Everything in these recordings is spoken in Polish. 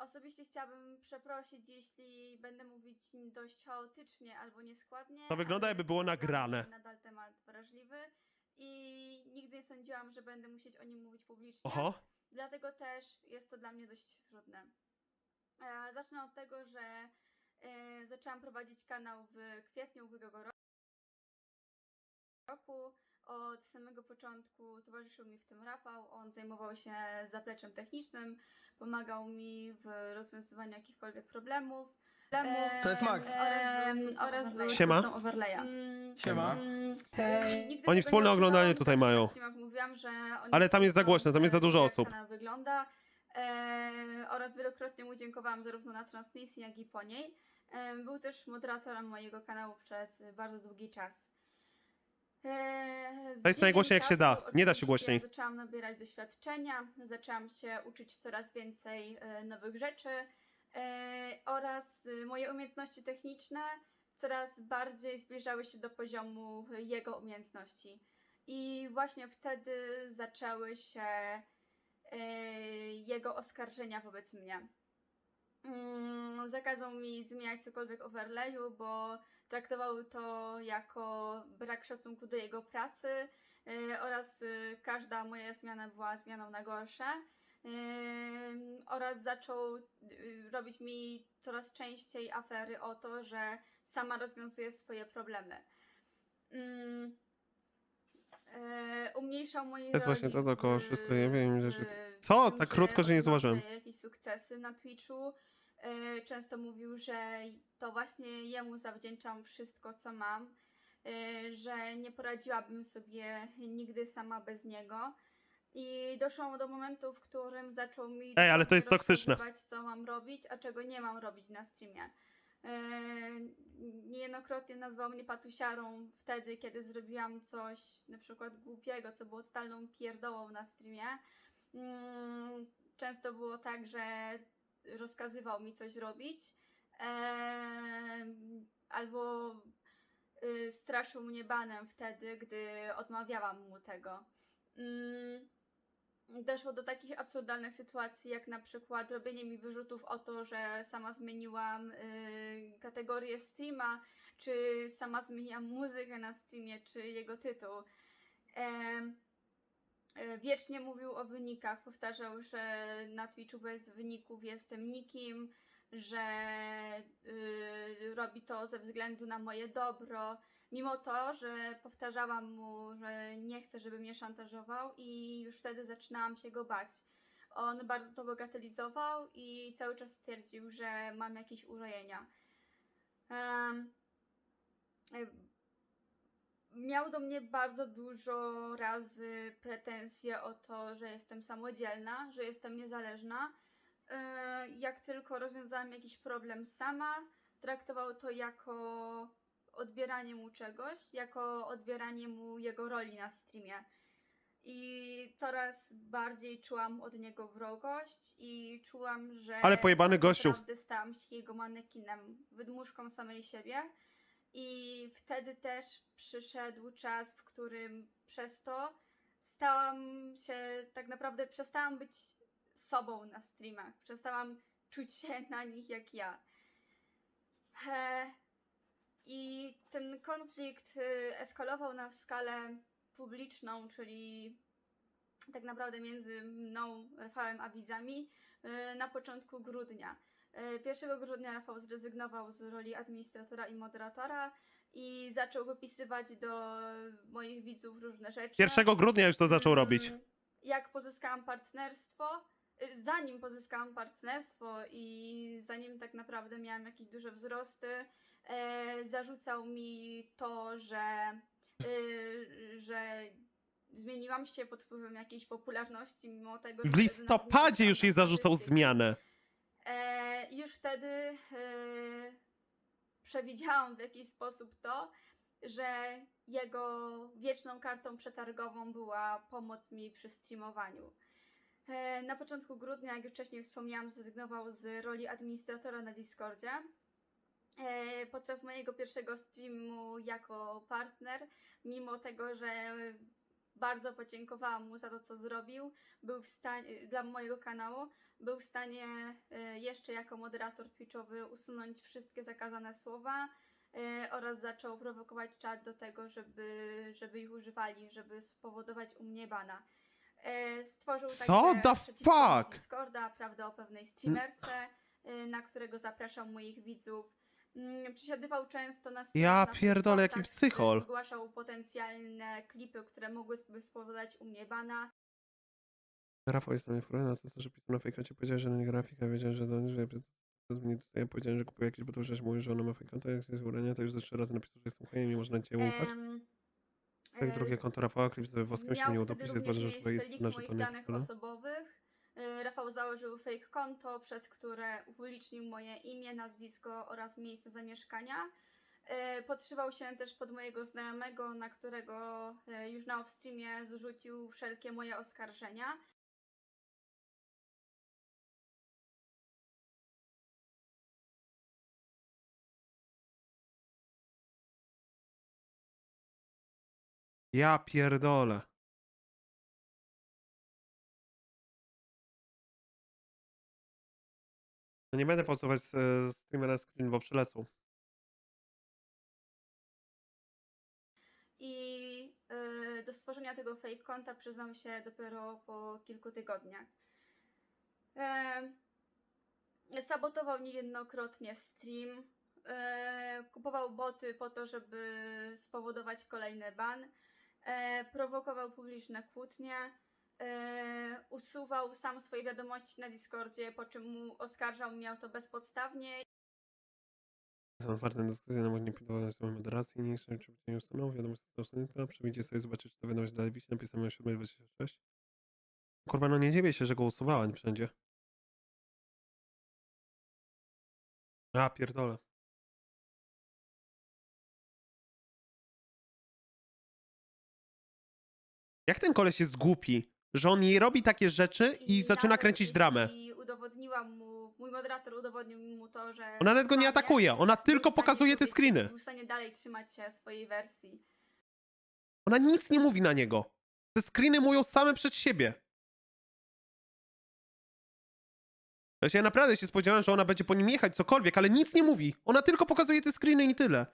Osobiście chciałabym przeprosić, jeśli będę mówić dość chaotycznie albo nieskładnie. To wygląda, ale jakby było nagrane. Nadal temat wrażliwy i nigdy nie sądziłam, że będę musieć o nim mówić publicznie. Oho. Dlatego też jest to dla mnie dość trudne. E, zacznę od tego, że e, zaczęłam prowadzić kanał w kwietniu ubiegłego ro- roku. Od samego początku towarzyszył mi w tym Rafał. On zajmował się zapleczem technicznym, pomagał mi w rozwiązywaniu jakichkolwiek problemów. To jest Max. Em, oraz był Siema. twórcą Overlaya. Mm, Siema. mm. Nigdy Oni tego wspólne nie oglądanie tutaj mają. Mówiłam, że oni Ale tam jest za głośno, tam jest za dużo jak osób. kanał wygląda e, oraz wielokrotnie mu dziękowałam zarówno na transmisji, jak i po niej. E, był też moderatorem mojego kanału przez bardzo długi czas. E, z To jest najgłośniej, jak się da. Nie da się oczywiście głośniej. Zaczęłam nabierać doświadczenia, zaczęłam się uczyć coraz więcej e, nowych rzeczy e, oraz e, moje umiejętności techniczne coraz bardziej zbliżały się do poziomu jego umiejętności. I właśnie wtedy zaczęły się e, jego oskarżenia wobec mnie. Mm, zakazał mi zmieniać cokolwiek overlayu, bo traktował to jako brak szacunku do jego pracy e, oraz e, każda moja zmiana była zmianą na gorsze. Ym, oraz zaczął robić mi coraz częściej afery o to, że sama rozwiązuje swoje problemy. E, umniejszał moje To jest właśnie to dookoła wszystko, ja wiem, że Co? Tak krótko, że nie zauważyłem. jakieś sukcesy na Twitchu. E, Często mówił, że to właśnie jemu zawdzięczam wszystko, co mam, e, że nie poradziłabym sobie nigdy sama bez niego. I doszło do momentu, w którym zaczął mi Ej, ale to jest toksyczne. co mam robić, a czego nie mam robić na streamie. E, Niejednokrotnie nazwał mnie patusiarą wtedy, kiedy zrobiłam coś na przykład głupiego, co było totalną pierdołą na streamie. Mm, Często było tak, że rozkazywał mi coś robić, albo y, straszył mnie banem wtedy, gdy odmawiałam mu tego. Mm, Doszło do takich absurdalnych sytuacji, jak na przykład robienie mi wyrzutów o to, że sama zmieniłam y, kategorię streama, czy sama zmieniłam muzykę na streamie, czy jego tytuł. E, Wiecznie mówił o wynikach, powtarzał, że na Twitchu bez wyników jestem nikim, że y, robi to ze względu na moje dobro. Mimo to, że powtarzałam mu, że nie chcę, żeby mnie szantażował, i już wtedy zaczynałam się go bać. On bardzo to bagatelizował i cały czas twierdził, że mam jakieś urojenia. E, miał do mnie bardzo dużo razy pretensje o to, że jestem samodzielna, że jestem niezależna. E, Jak tylko rozwiązałam jakiś problem sama, traktował to jako odbieranie mu czegoś, jako odbieranie mu jego roli na streamie. I coraz bardziej czułam od niego wrogość i czułam, że Ale pojebany tak gościu. naprawdę stałam się jego manekinem, wydmuszką samej siebie. I wtedy też przyszedł czas, w którym przez to stałam się, tak naprawdę przestałam być sobą na streamach. Przestałam czuć się na nich jak ja. E, I ten konflikt y, eskalował na skalę publiczną, czyli tak naprawdę między mną, Rafałem a widzami y, na początku grudnia. Y, 1 grudnia Rafał zrezygnował z roli administratora i moderatora i zaczął wypisywać do moich widzów różne rzeczy. 1 grudnia już to zaczął robić. Mm, Jak pozyskałam partnerstwo, y, zanim pozyskałam partnerstwo i zanim tak naprawdę miałam jakieś duże wzrosty, e, zarzucał mi to, że, y, że zmieniłam się pod wpływem jakiejś popularności, mimo tego, że W listopadzie już jej zarzucał zmianę. E, już wtedy e, przewidziałam w jakiś sposób to, że jego wieczną kartą przetargową była pomoc mi przy streamowaniu. E, na początku grudnia, jak już wcześniej wspomniałam, zrezygnował z roli administratora na Discordzie. E, podczas mojego pierwszego streamu jako partner, mimo tego, że bardzo podziękowałam mu za to, co zrobił, był w stanie, dla mojego kanału, był w stanie e, jeszcze jako moderator Twitchowy usunąć wszystkie zakazane słowa e, oraz zaczął prowokować czat do tego, żeby, żeby ich używali, żeby spowodować u mnie bana. E, Stworzył Co the fuck? Discorda, prawdę o pewnej streamerce, na którego zapraszał moich widzów. Mm, Przysiadywał często na Ja na pierdolę, jaki kontaktach, psychol. Zgłaszał potencjalne klipy, które mogłyby spowodować u mnie bana. Rafał jest na mnie wkurwiony, na to, że pisał na fejkocie, powiedziałeś, że nie grafika, wiedziałem, że to że mnie ja powiedziałem, że kupuję jakieś, bo to już mówił, że ona ma fejkonto, jak jest urania, to już ze trzy razy napisał, że jestem chujem i można cię ufać. Em, Tak, e, drugie konto Rafała, klip z woskiem się Miał nie wtedy utopić, również tylko że to miejsce jest leak że moich to nie danych osobowych. E, Rafał założył fake konto, przez które upublicznił moje imię, nazwisko oraz miejsce zamieszkania. E, Podszywał się też pod mojego znajomego, na którego e, już na streamie zrzucił wszelkie moje oskarżenia. Ja pierdolę. No nie będę pauzować z streamera screen, bo przylecą. I y, do stworzenia tego fake konta przyznam się dopiero po kilku tygodniach. Em, sabotował niejednokrotnie stream, e, kupował boty po to, żeby spowodować kolejny ban, e, prowokował publiczne kłótnie, e, usuwał sam swoje wiadomości na Discordzie, po czym mu oskarżał mnie o to bezpodstawnie Są otwarte na dyskusję na nie pilnować samej moderacji, nie chcę, czy nie usunął, wiadomość jest usunięta, przewidzicie sobie zobaczyć, czy ta wiadomość dalej wisi, napisane o 7.26. Kurwa, no nie dziwię się, że go usuwałem wszędzie. A, pierdolę. Jak ten koleś jest głupi, że on nie robi takie rzeczy i, zaczyna nawet kręcić dramę. jeśli udowodniłam mu, mój moderator udowodnił mu to, że. Ona nawet go nie kłamie, atakuje, ona był tylko w stanie pokazuje te powiedzieć- screeny. Był w stanie dalej trzymać się swojej wersji. Ona nic nie mówi na niego. Te screeny mówią same przed siebie. Ja naprawdę się spodziewałem, że ona będzie po nim jechać, cokolwiek, ale nic nie mówi. Ona tylko pokazuje te screeny i tyle.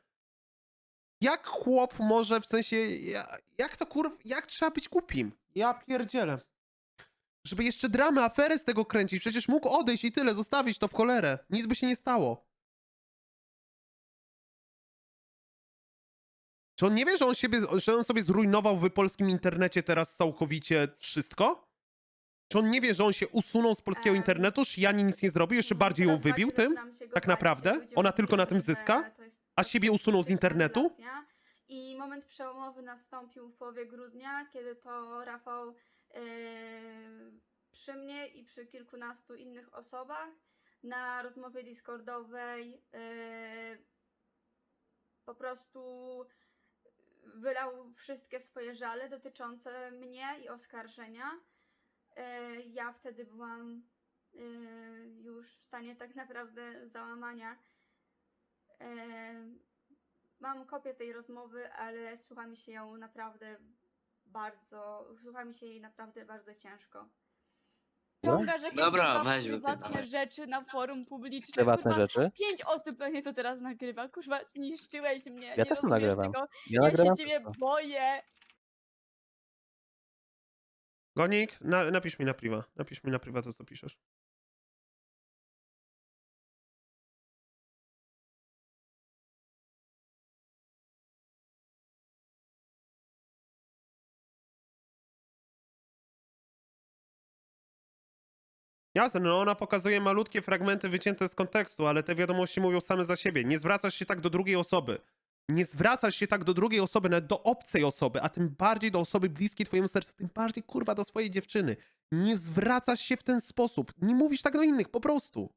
Jak chłop może, w sensie, ja- jak to kurw, jak trzeba być głupim? Ja pierdzielę. Żeby jeszcze dramę, aferę z tego kręcić, przecież mógł odejść i tyle, zostawić to w cholerę. Nic by się nie stało. Czy on nie wie, że on, siebie, że on sobie zrujnował w polskim internecie teraz całkowicie wszystko? Czy on nie wie, że on się usunął z polskiego Em, internetu, Shiani nic nie zrobił, jeszcze bardziej ją wybił bardziej tym? Tak naprawdę? Ona tylko na tym zyska? A siebie usunął z internetu? I moment przełomowy nastąpił w połowie grudnia, kiedy to Rafał yy, przy mnie i przy kilkunastu innych osobach na rozmowie Discordowej yy, po prostu wylał wszystkie swoje żale dotyczące mnie i oskarżenia. Yy, Ja wtedy byłam yy, już w stanie tak naprawdę załamania. Mam kopię tej rozmowy, ale słucha mi się ją naprawdę bardzo, słucha mi się jej naprawdę bardzo ciężko. Jakieś Dobra, weź prywatne wypierdalaj. rzeczy na forum publicznym. prywatne kurwa, rzeczy. Pięć osób pewnie to teraz nagrywa. Kurwa, zniszczyłeś mnie. Ja nie też rozumiesz nagrywam. Tego. Ja, Ja nagrywam się ciebie wszystko. boję. Gonik, na, napisz mi na priwa. Napisz mi na priwa to, co piszesz. Jasne, no ona pokazuje malutkie fragmenty wycięte z kontekstu, ale te wiadomości mówią same za siebie. Nie zwracasz się tak do drugiej osoby. Nie zwracasz się tak do drugiej osoby, nawet do obcej osoby, a tym bardziej do osoby bliskiej twojemu sercu, tym bardziej kurwa do swojej dziewczyny. Nie zwracasz się w ten sposób. Nie mówisz tak do innych, po prostu.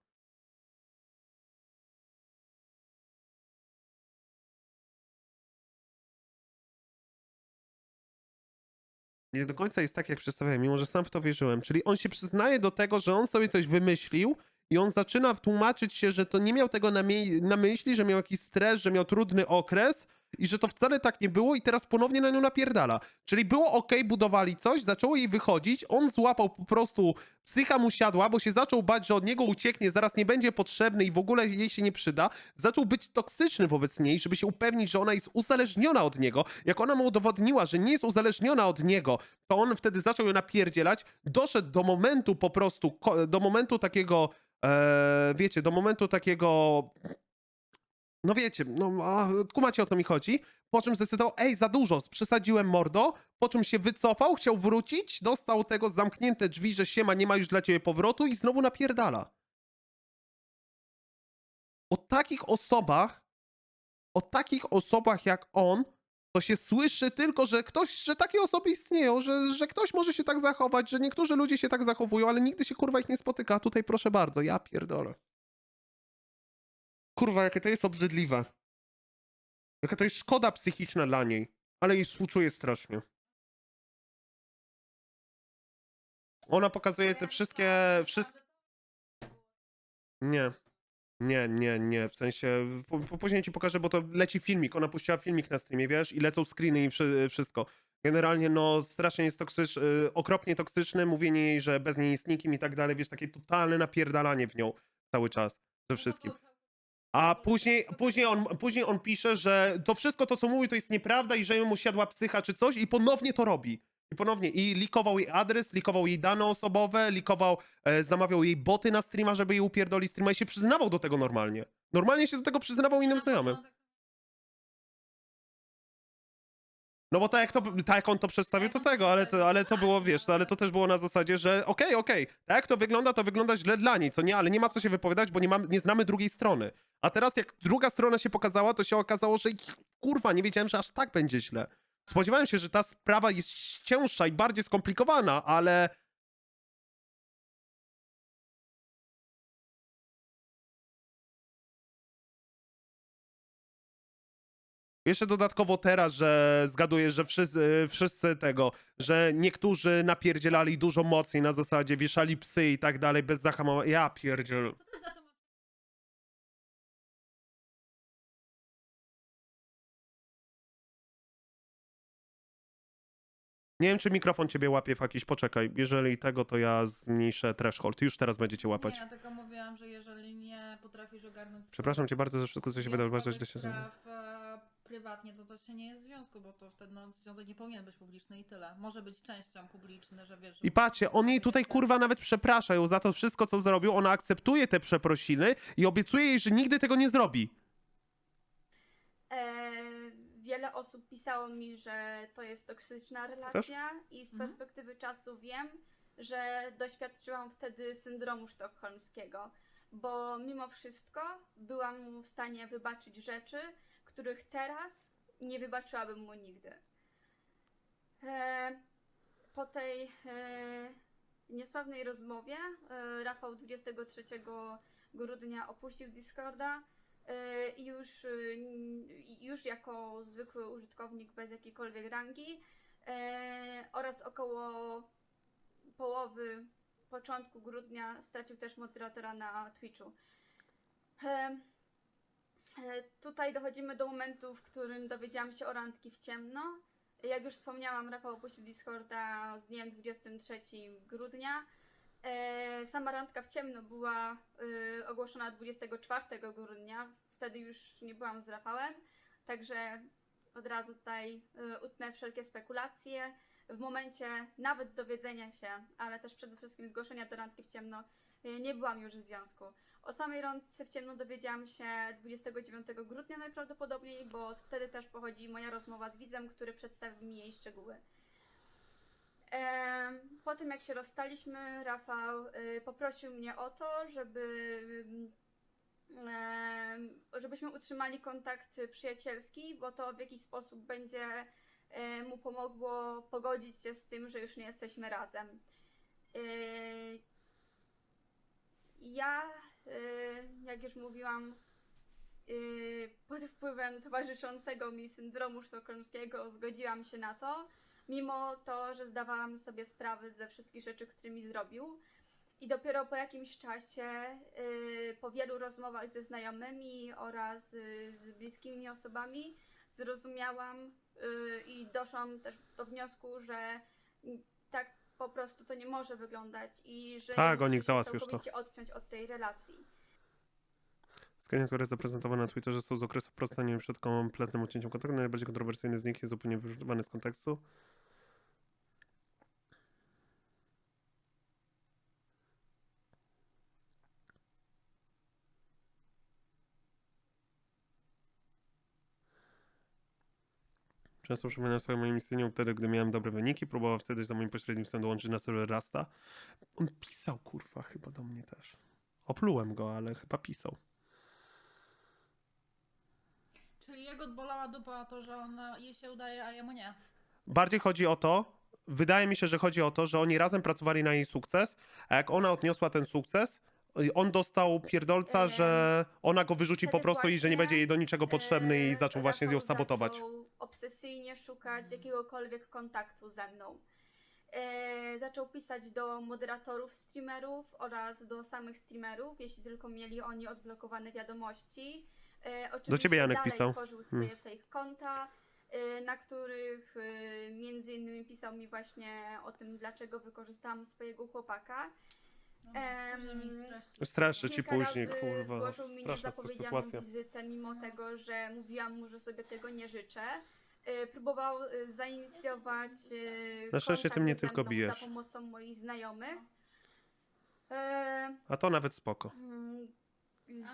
Nie do końca jest tak, jak przedstawiałem, mimo że sam w to wierzyłem. Czyli on się przyznaje do tego, że on sobie coś wymyślił i on zaczyna tłumaczyć się, że to nie miał tego na, na myśli, że miał jakiś stres, że miał trudny okres i że to wcale tak nie było i teraz ponownie na nią napierdala. Czyli było ok, budowali coś, zaczęło jej wychodzić, on złapał po prostu, psycha mu siadła, bo się zaczął bać, że od niego ucieknie, zaraz nie będzie potrzebny i w ogóle jej się nie przyda. Zaczął być toksyczny wobec niej, żeby się upewnić, że ona jest uzależniona od niego. Jak ona mu udowodniła, że nie jest uzależniona od niego, to on wtedy zaczął ją napierdzielać, doszedł do momentu po prostu, do momentu takiego, e, wiecie, do momentu takiego no wiecie, no a, kumacie o co mi chodzi. Po czym zdecydował, ej, za dużo, przesadziłem mordo, po czym się wycofał, chciał wrócić, dostał tego zamknięte drzwi, że siema, nie ma już dla ciebie powrotu i znowu napierdala. O takich osobach, o takich osobach jak on, to się słyszy tylko, że ktoś, że takie osoby istnieją, że, że ktoś może się tak zachować, że niektórzy ludzie się tak zachowują, ale nigdy się kurwa ich nie spotyka. Tutaj proszę bardzo, ja pierdolę. Kurwa, jakie to jest obrzydliwe. Jaka to jest szkoda psychiczna dla niej. Ale jej współczuję strasznie. Ona pokazuje te wszystkie... wszystkie... Nie. Nie, nie, nie. W sensie... Po, później ci pokażę, bo to leci filmik. Ona puściła filmik na streamie, wiesz? I lecą screeny i wszy, wszystko. Generalnie, no, strasznie jest toksyczny, okropnie toksyczne. Mówienie jej, że bez niej jest nikim i tak dalej. Wiesz, takie totalne napierdalanie w nią cały czas. Ze wszystkim. A później, później, on, później on pisze, że to wszystko to, co mówi, to jest nieprawda i że mu siadła psycha czy coś i ponownie to robi. I ponownie. I likował jej adres, likował jej dane osobowe, likował, e, zamawiał jej boty na streama, żeby jej upierdoli streama i się przyznawał do tego normalnie. Normalnie się do tego przyznawał innym znajomym. No bo tak jak, to, tak jak on to przedstawił, to tego, ale to, ale to było, wiesz, to, ale to też było na zasadzie, że okej, okej, tak jak to wygląda, to wygląda źle dla niej, co nie, ale nie ma co się wypowiadać, bo nie, mamy, nie znamy drugiej strony. A teraz jak druga strona się pokazała, to się okazało, że kurwa, nie wiedziałem, że aż tak będzie źle. Spodziewałem się, że ta sprawa jest cięższa i bardziej skomplikowana, ale Jeszcze dodatkowo teraz, że zgaduję, że wszyscy, wszyscy tego, że niektórzy napierdzielali dużo mocniej na zasadzie, wieszali psy i tak dalej bez zahamowania. Ja pierdziel. Nie wiem, czy mikrofon ciebie łapie w jakiś, poczekaj. Jeżeli tego, to ja zmniejszę threshold. Już teraz będziecie łapać. Nie, ja tylko mówiłam, że jeżeli nie potrafisz ogarnąć... Przepraszam cię bardzo za wszystko, co się wydarzyło. Bardzo związkowych źle się spraw e, prywatnie, to to się nie jest w związku, bo to wtedy no, związek nie powinien być publiczny i tyle. Może być częścią publiczny, że wiesz... że- I patrzcie, on jej tutaj kurwa nawet przeprasza ją za to wszystko, co zrobił. Ona akceptuje te przeprosiny i obiecuje jej, że nigdy tego nie zrobi. E, wiele osób pisało mi, że to jest toksyczna relacja i z Mhm. perspektywy czasu wiem, że doświadczyłam wtedy syndromu sztokholmskiego, bo mimo wszystko byłam mu w stanie wybaczyć rzeczy, których teraz nie wybaczyłabym mu nigdy. E, po tej e, niesławnej rozmowie e, Rafał 23 grudnia opuścił Discorda e, i już, e, już jako zwykły użytkownik bez jakiejkolwiek rangi e, oraz około połowy, początku grudnia stracił też moderatora na Twitchu. E, e, Tutaj dochodzimy do momentu, w którym dowiedziałam się o randki w ciemno. Jak już wspomniałam, Rafał opuścił Discorda z dniem 23 grudnia. E, Sama randka w ciemno była y, ogłoszona 24 grudnia. Wtedy już nie byłam z Rafałem, także od razu tutaj utnę wszelkie spekulacje. W momencie nawet dowiedzenia się, ale też przede wszystkim zgłoszenia do randki w ciemno, nie byłam już w związku. O samej randce w ciemno dowiedziałam się 29 grudnia najprawdopodobniej, bo wtedy też pochodzi moja rozmowa z widzem, który przedstawił mi jej szczegóły. Po tym jak się rozstaliśmy, Rafał y, poprosił mnie o to, żeby, żebyśmy utrzymali kontakt przyjacielski, bo to w jakiś sposób będzie mu pomogło pogodzić się z tym, że już nie jesteśmy razem. Y, Ja, jak już mówiłam, y, pod wpływem towarzyszącego mi syndromu sztokholmskiego zgodziłam się na to, mimo to, że zdawałam sobie sprawę ze wszystkich rzeczy, które mi zrobił. I dopiero po jakimś czasie, y, po wielu rozmowach ze znajomymi oraz y, z bliskimi osobami, zrozumiałam y, i doszłam też do wniosku, że po prostu to nie może wyglądać i że Tak, muszę Onik, się załatwisz to. całkowicie odciąć od tej relacji. Screen, który jest zaprezentowany na Twitterze, są z okresu wprowadzenia przed kompletnym odcięciem kontaktu. Najbardziej kontrowersyjny z nich jest zupełnie wyrzucony z kontekstu. Często przypominam sobie moim istnieniu wtedy, gdy miałem dobre wyniki. Próbował wtedy za moim pośrednictwem dołączyć na serwer Rasta. On pisał, kurwa, chyba do mnie też. Oplułem go, ale chyba pisał. Czyli jego bolała dupa to, że on jej się udaje, a jemu nie. Bardziej chodzi o to, wydaje mi się, że chodzi o to, że oni razem pracowali na jej sukces, a jak ona odniosła ten sukces, on dostał pierdolca, Em, że ona go wyrzuci po wtedy prostu i że nie właśnie, będzie jej do niczego potrzebny i E, zaczął właśnie z nią Rafał sabotować. Zaczął obsesyjnie szukać jakiegokolwiek kontaktu ze mną. E, zaczął pisać do moderatorów streamerów oraz do samych streamerów, jeśli tylko mieli oni odblokowane wiadomości. E, oczywiście ciebie Janek dalej pisał. tworzył swoje fake konta, e, na których e, między innymi pisał mi właśnie o tym, dlaczego wykorzystałam swojego chłopaka. No, Em. Streszy ci Kilka później, razy kurwa. Złożył mi Straszna niezapowiedzianą sytuacja. wizytę, mimo tego, że mówiłam mu, że sobie tego nie życzę. Y, Próbował y, zainicjować y, Na szczęście ty kontakt mnie ze tylko mną bijesz. Za pomocą moich znajomych. E, A to nawet spoko. mm,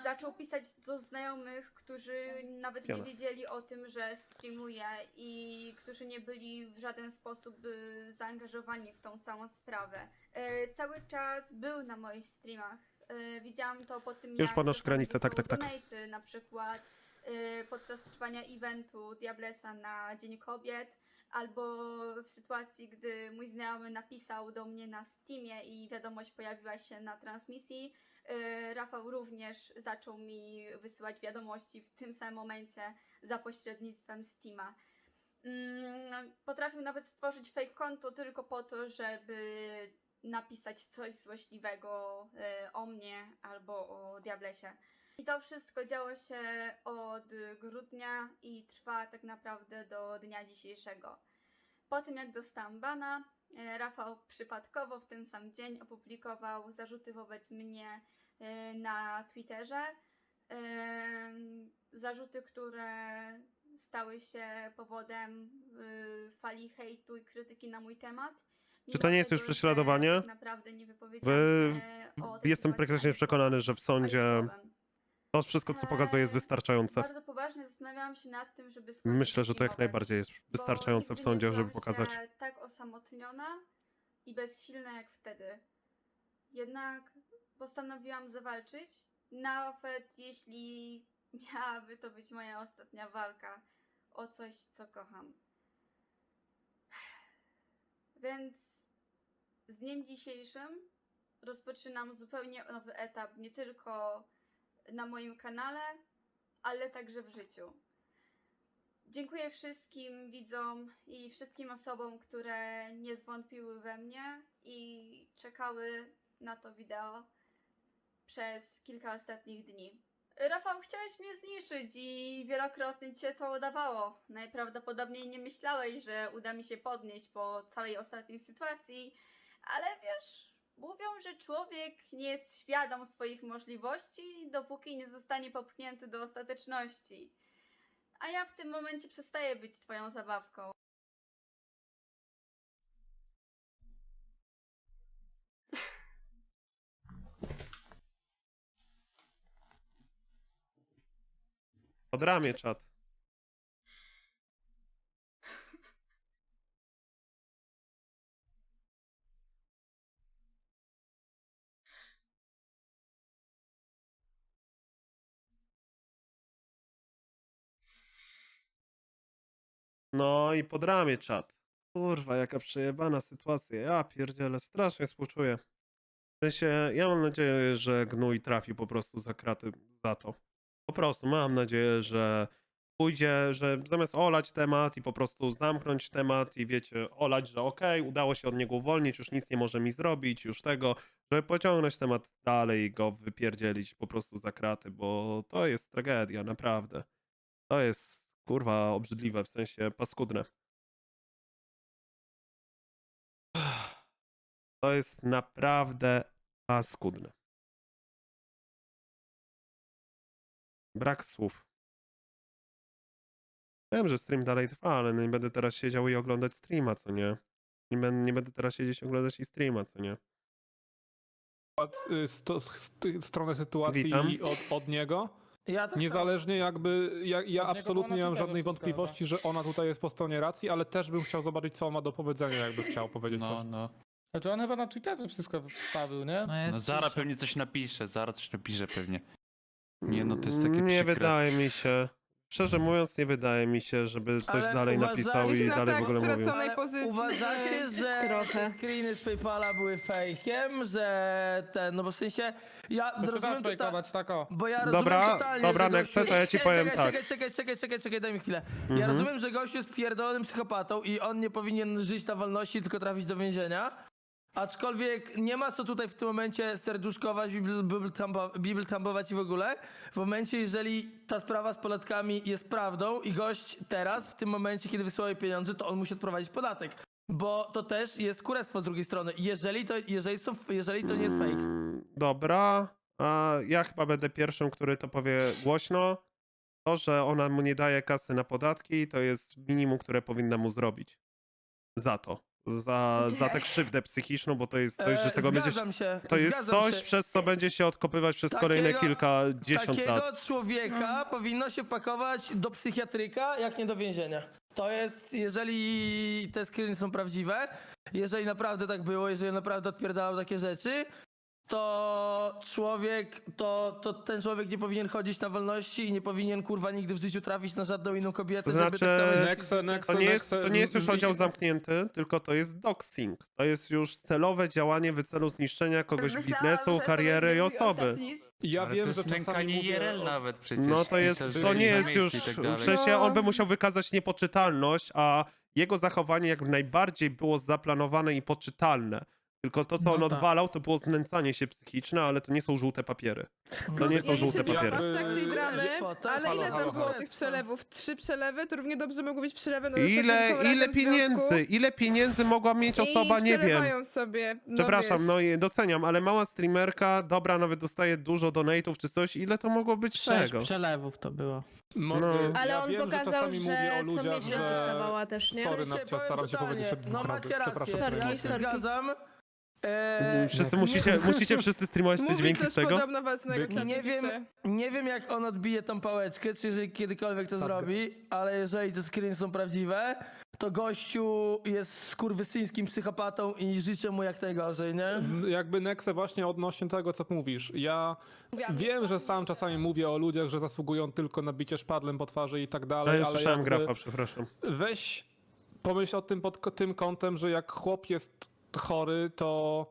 Zaczął pisać do znajomych, którzy nawet nie wiedzieli o tym, że streamuję i którzy nie byli w żaden sposób y, zaangażowani w tą całą sprawę. E, cały czas był na moich streamach. E, widziałam to po tym, Już jak czasami granicę, tak, tak, tak. donaty, na przykład e, podczas trwania eventu Diablesa na Dzień Kobiet, albo w sytuacji, gdy mój znajomy napisał do mnie na Steamie i wiadomość pojawiła się na transmisji, Rafał również zaczął mi wysyłać wiadomości w tym samym momencie za pośrednictwem Steama. Mm, Potrafił nawet stworzyć fake konto tylko po to, żeby napisać coś złośliwego e, o mnie albo o Diablesie. I to wszystko działo się od grudnia i trwa tak naprawdę do dnia dzisiejszego. Po tym jak dostałam bana, e, Rafał przypadkowo w ten sam dzień opublikował zarzuty wobec mnie e, na Twitterze. Em, Zarzuty, które stały się powodem fali hejtu i krytyki na mój temat. Czy to Mimo nie jest już prześladowanie? Tak naprawdę nie wypowiedziałam Wy- Jestem praktycznie przekonany, że w sądzie. To wszystko, co pokazuje, jest wystarczające. Bardzo poważnie zastanawiałam się nad tym, żeby skończyć Myślę, że to jak najbardziej jest bo wystarczające w nigdy sądzie, żeby czułam pokazać. Się tak osamotniona i bezsilna jak wtedy. Jednak postanowiłam zawalczyć, nawet jeśli miałaby to być moja ostatnia walka o coś, co kocham. Więc z dniem dzisiejszym rozpoczynam zupełnie nowy etap, nie tylko na moim kanale, ale także w życiu. Dziękuję wszystkim widzom i wszystkim osobom, które nie zwątpiły we mnie i czekały na to wideo przez kilka ostatnich dni. Rafał, chciałeś mnie zniszczyć i wielokrotnie cię to udawało. Najprawdopodobniej nie myślałeś, że uda mi się podnieść po całej ostatniej sytuacji, ale wiesz, mówią, że człowiek nie jest świadom swoich możliwości, dopóki nie zostanie popchnięty do ostateczności. A ja w tym momencie przestaję być twoją zabawką. Pod ramię czat. No i pod ramię czat. Kurwa, jaka przejebana sytuacja. Ja pierdzielę, strasznie współczuję. W ja mam nadzieję, że gnój trafi po prostu za kraty za to. Po prostu mam nadzieję, że pójdzie, że zamiast olać temat i po prostu zamknąć temat i wiecie, olać, że okej, udało się od niego uwolnić, już nic nie może mi zrobić, już tego, żeby pociągnąć temat dalej i go wypierdzielić po prostu za kraty, bo to jest tragedia, naprawdę. To jest kurwa obrzydliwe, w sensie paskudne. To jest naprawdę paskudne. Brak słów. Wiem, że stream dalej trwa, ale nie będę teraz siedział i oglądać streama, co nie? Nie, będę, nie będę teraz siedzieć i oglądać i streama, co nie? Od, y, sto, st- stronę sytuacji Witam. od, od niego. Ja tak Niezależnie jakby, ja, ja Od niego absolutnie nie mam żadnej wątpliwości, że ona tutaj jest po stronie racji, ale też bym chciał zobaczyć, co on ma do powiedzenia, jakby chciał powiedzieć No, coś. no. Znaczy on chyba na Twitterze wszystko wstawił, nie? No, jest No Zara pewnie coś napisze, Zara coś napisze pewnie. Nie, no to jest takie Nie przykre. wydaje mi się. Szczerze mówiąc, nie wydaje mi się, żeby coś Ale dalej uważaj- napisał Jest i na dalej w tak ogóle mówił. straconej Ale pozycji. Uważacie, że Trochę. te screeny z Paypala były fejkiem, że ten, no bo w sensie, ja To rozumiem tota- spajkować, tak o. bo ja rozumiem Dobra, totalnie, dobra, że Nexe, gościu- to ja ci powiem czekaj, tak. Czekaj, czekaj, czekaj, czekaj, czekaj, daj mi chwilę. Ja Mhm. rozumiem, że gościu jest pierdolonym psychopatą i on nie powinien żyć na wolności, tylko trafić do więzienia. Aczkolwiek nie ma co tutaj w tym momencie serduszkować, bibl- bibl tambo- bibl tambować i w ogóle. W momencie, jeżeli ta sprawa z podatkami jest prawdą i gość teraz, w tym momencie, kiedy wysyła jej pieniądze, to on musi odprowadzić podatek. Bo to też jest kurestwo z drugiej strony. Jeżeli to, jeżeli są, jeżeli to nie jest fake. Mm, Dobra, a ja chyba będę pierwszym, który to powie głośno. To, że ona mu nie daje kasy na podatki, to jest minimum, które powinna mu zrobić. Za to. Za, za tę krzywdę psychiczną, bo to jest coś, że E, tego będzie. zgadzam się. To jest zgadzam coś, się. przez co będzie się odkopywać przez kolejne Takiego- kilkadziesiąt Takiego lat. człowieka powinno się wpakować do psychiatryka, jak nie do więzienia. To jest, jeżeli te screeny są prawdziwe, jeżeli naprawdę tak było, jeżeli naprawdę odpierdalał takie rzeczy, to człowiek, to, to ten człowiek nie powinien chodzić na wolności i nie powinien kurwa nigdy w życiu trafić na żadną inną kobietę, To żeby znaczy, tak samo Nexe, Nexe, To nie, jest, to nie jest już oddział zamknięty, tylko to jest doxing. To jest już celowe działanie w celu zniszczenia kogoś Myślałam, biznesu, kariery i osoby. Ja Ale wiem, to że jest czasami nękanie mówię IRL o- nawet przecież. No to jest, to nie na jest miejscu już, i tak w dalej. sensie on by No. musiał wykazać niepoczytalność, a jego zachowanie jak najbardziej było zaplanowane i poczytalne. Tylko to, co No on tak. odwalał, to było znęcanie się psychiczne, ale to nie są żółte papiery. To nie są ja żółte papiery. aż tak tej dramy, ale ile tam halo, było halo. tych przelewów? Trzy przelewy? To równie dobrze mogły być przelewy na zasadzie, że Ile, razem ile w pieniędzy, związku ile pieniędzy mogła mieć osoba, i nie wiem. przelewają sobie. No Przepraszam, wiesz. no i doceniam, ale mała streamerka, dobra, nawet dostaje dużo donate'ów czy coś, ile to mogło być Sześć czego? przelewów to było. No. ja Ale on wiem, że pokazał, czasami że, mówię o co ludziach, miesiąc że... dostawała też, nie? Sorry, Nawcia, powiem staram się powiedzieć przed No dwóch razy. macie Przepraszam. rację, Sorry, ja się sorki. zgadzam. Eee, Wszyscy musicie, musicie wszyscy streamować te Mówi dźwięki coś z tego? podobno ważnego, By- co Nie wiem, nie wiem jak on odbije tą pałeczkę, czy jeżeli kiedykolwiek to zrobi, ale jeżeli te screeny są prawdziwe, to gościu jest skurwysyńskim psychopatą i życzę mu jak najgorzej, nie? Jakby Nexe właśnie odnośnie tego, co mówisz. Ja Mówiłam, wiem, że sam czasami mówię o ludziach, że zasługują tylko na bicie szpadlem po twarzy i tak Ale dalej, ja ale słyszałem jakby grafa, przepraszam. weź pomyśl o tym pod ko- tym kątem, że jak chłop jest chory, to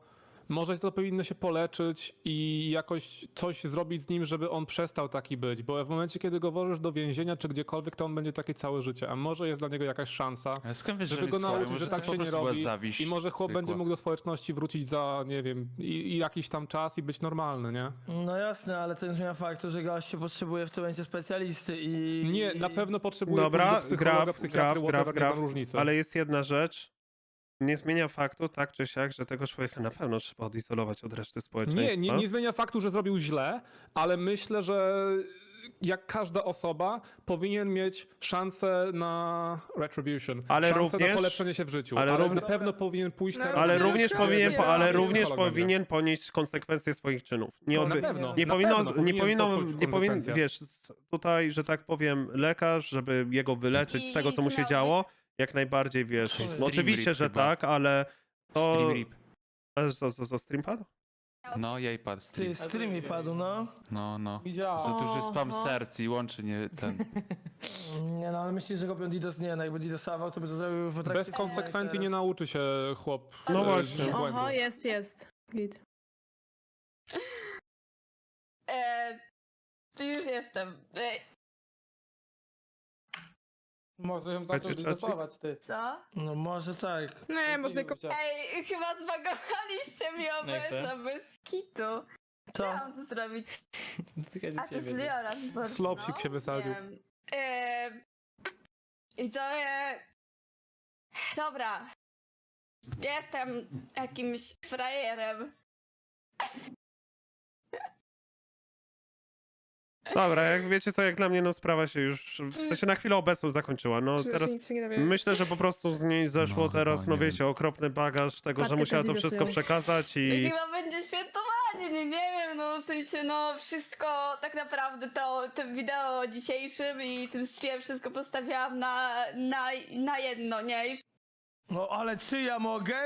może to powinno się poleczyć i jakoś coś zrobić z nim, żeby on przestał taki być, bo w momencie, kiedy go włożysz do więzienia czy gdziekolwiek, to on będzie taki całe życie, a może jest dla niego jakaś szansa, Ale skąd wiesz, że żeby on go jest chory? nauczyć, Może że to tak po się nie prostu była robi zawiść i może chłop zwykła. będzie mógł do społeczności wrócić za, nie wiem, i, i jakiś tam czas i być normalny, nie? No jasne, ale to nie zmienia faktu, że gościu potrzebuje w tym momencie specjalisty i... Nie, na pewno potrzebuje Dobra, pójść do psychologa, graf, psychiatry, graf, graf, graf, różnicy. ale jest jedna rzecz, nie zmienia faktu, tak czy siak, że tego człowieka na pewno trzeba odizolować od reszty społeczeństwa. Nie, nie, nie zmienia faktu, że zrobił źle, ale myślę, że jak każda osoba powinien mieć szansę na retribution, Ale szansę również- na polepszenie się w życiu, ale ale, równie- na pewno powinien pójść No, teraz... Ale również powinien, po, ale również powinien ponieść konsekwencje swoich czynów. Nie, od, na pewno, nie na powinno, pewno nie powinno, nie powinien, wiesz, tutaj, że tak powiem, lekarz, żeby jego wyleczyć z tego, co mu się I- działo, jak najbardziej, wiesz, Stream no oczywiście, rip że chyba. tak, ale to... Stream rip. A Co, co, co, streampad? No, jej padł stream. Ty, stream mi padł, no. No, no. Widziałem. Za duży spam Oho. serc i łączy nie ten. Nie no, ale myślisz, że robią DDoS? Nie, no jakby DDoSował, to by to zrobił w trakcie Bez konsekwencji nie teraz. nauczy się chłop No e, właśnie. błędu. Oho, jest, jest. Git. E, tu już jestem. E, Może ją zaczął ty. co? No może tak. Nie, można tylko... Ej, chyba zbagowaliście mi OBS-a bez kitu. Co Co? mam tu zrobić? A to jest Leora z Born, Slopsik no, się wysadził. wiem. E, Widzowie... Dobra. Jestem jakimś frajerem. Dobra, jak wiecie co, jak dla mnie, no sprawa się już, to się na chwilę obecną zakończyła, no Czy teraz... nic się nie dowiem. Myślę, że po prostu z niej zeszło No, teraz, chyba no nie wiecie, wiem. okropny bagaż tego, że musiała to wszystko przekazać i... chyba będzie świętowanie, nie, nie wiem, no w sensie, no wszystko, tak naprawdę to, tym wideo dzisiejszym i tym streamem wszystko postawiłam na, na, na jedno, nie? I No ale czy ja mogę?